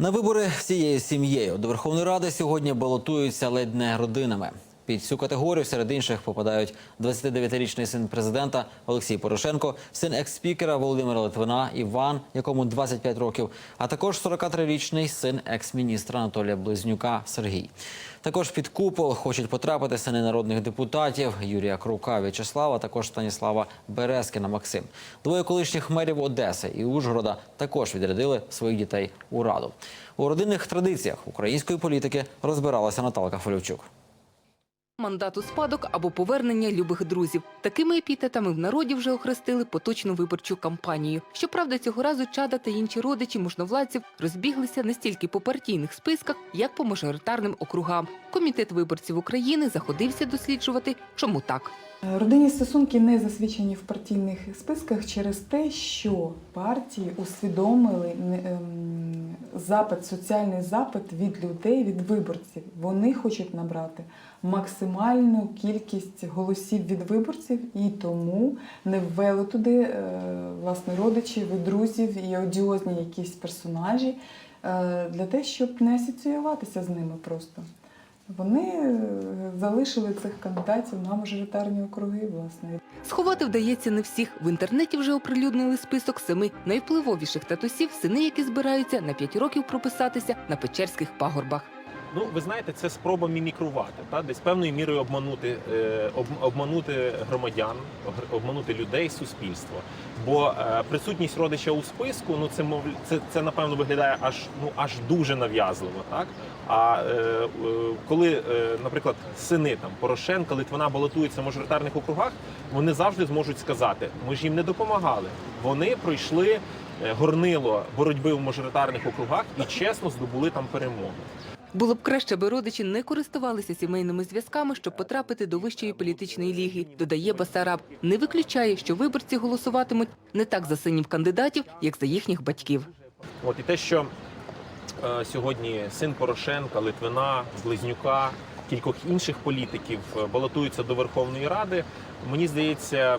На вибори всією сім'єю до Верховної Ради сьогодні балотуються ледь не родинами. Під цю категорію серед інших попадають 29-річний син президента Олексій Порошенко, син екс-спікера Володимира Литвина Іван, якому 25 років, а також 43-річний син екс-міністра Анатолія Близнюка Сергій. Також під купол хочуть потрапити сини народних депутатів Юрія Крука В'ячеслава, також Станіслава Березкіна Максим. Двоє колишніх мерів Одеси і Ужгорода також відрядили своїх дітей у раду. У родинних традиціях української політики розбиралася Наталка Фольовчук. Мандат у спадок або повернення любих друзів. Такими епітетами в народі вже охрестили поточну виборчу кампанію. Щоправда, цього разу чада та інші родичі можновладців розбіглися не стільки по партійних списках, як по мажоритарним округам. Комітет виборців України заходився досліджувати, чому так. Родинні стосунки не засвідчені в партійних списках через те, що партії усвідомили ем, запит, соціальний запит від людей, від виборців. Вони хочуть набрати максимальну кількість голосів від виборців і тому не ввели туди е, власне родичів, і друзів і одіозні якісь персонажі е, для того, щоб не асоціюватися з ними просто. Вони е, залишили цих кандидатів на мажоритарні округи, власне. Сховати вдається не всіх. В інтернеті вже оприлюднили список семи найвпливовіших татусів, сини, які збираються на п'ять років прописатися на Печерських пагорбах. Ну, ви знаєте, це спроба мімікрувати, та десь певною мірою обманути, е, об- обманути громадян, обманути людей, суспільство. Бо е, присутність родича у списку, ну це мов це, це напевно виглядає аж ну аж дуже нав'язливо, так. А е, коли, е, наприклад, сини там Порошенка, Литвина балотуються в мажоритарних округах, вони завжди зможуть сказати: ми ж їм не допомагали. Вони пройшли горнило боротьби в мажоритарних округах і чесно здобули там перемогу. Було б краще, аби родичі не користувалися сімейними зв'язками, щоб потрапити до вищої політичної ліги. Додає Басараб. Не виключає, що виборці голосуватимуть не так за синів кандидатів, як за їхніх батьків. От і те, що е, сьогодні син Порошенка, Литвина, Близнюка, кількох інших політиків е, балотуються до Верховної Ради, мені здається,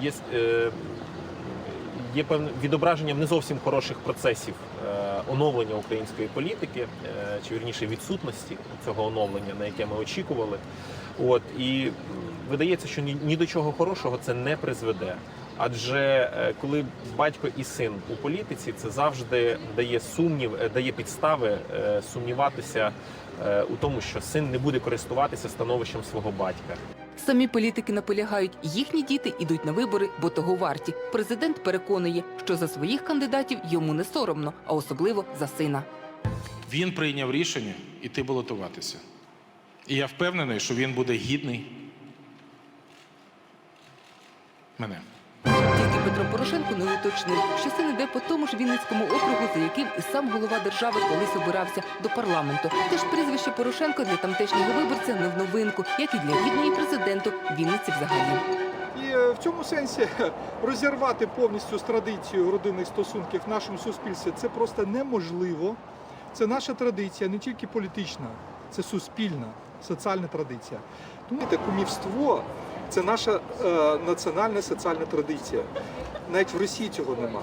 є, е, є певним відображенням не зовсім хороших процесів е, оновлення української політики, е, чи вірніше відсутності цього оновлення, на яке ми очікували. От і видається, що ні, до чого хорошого це не призведе. Адже е, коли батько і син у політиці, це завжди дає сумнів, дає підстави сумніватися у тому, що син не буде користуватися становищем свого батька. Самі політики наполягають, їхні діти йдуть на вибори, бо того варті. Президент переконує, що за своїх кандидатів йому не соромно, а особливо за сина. Він прийняв рішення іти балотуватися. І я впевнений, що він буде гідний мене. Тільки Петро Порошенко не уточнив, що син іде по тому ж Вінницькому округу, за яким і сам голова держави колись обирався до парламенту. Тож прізвище Порошенко для тамтешнього виборця не в новинку, як і для рідної президенту Вінниці взагалі. І е, в цьому сенсі розірвати повністю з традицією родинних стосунків в нашому суспільстві це просто неможливо. Це наша традиція, не тільки політична, це суспільна, соціальна традиція. Тому те кумівство це наша е, національна соціальна традиція. Навіть в Росії цього нема,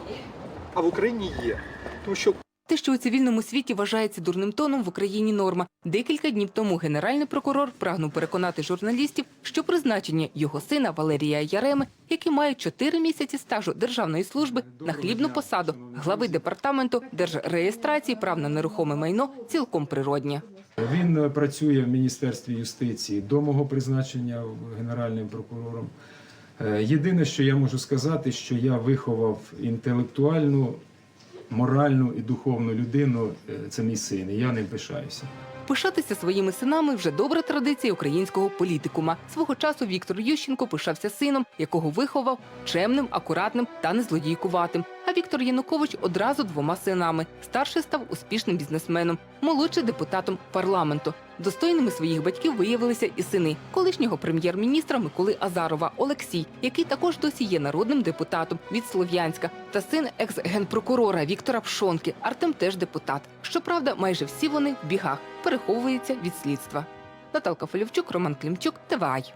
а в Україні є. Тому що Те, що у цивільному світі вважається дурним тоном, в Україні норма. Декілька днів тому генеральний прокурор прагнув переконати журналістів, що призначення його сина Валерія Яреми, який має чотири місяці стажу державної служби на хлібну посаду глави департаменту держреєстрації прав на нерухоме майно, цілком природнє. Він е, працює в Міністерстві юстиції до мого призначення генеральним прокурором. Е, Єдине, що я можу сказати, що я виховав інтелектуальну, моральну і духовну людину. е, Це мій син, і я не пишаюся. Пишатися своїми синами вже добра традиція українського політикума. Свого часу Віктор Ющенко пишався сином, якого виховав чемним, акуратним та незлодійкуватим. А Віктор Янукович одразу двома синами. Старший став успішним бізнесменом, молодший депутатом парламенту. Достойними своїх батьків виявилися і сини колишнього прем'єр-міністра Миколи Азарова Олексій, який також досі є народним депутатом від Слов'янська, та син екс-генпрокурора Віктора Пшонки. Артем теж депутат. Щоправда, майже всі вони в бігах переховуються від слідства. Наталка Фолівчук, Роман Клімчук, ТВАЙ.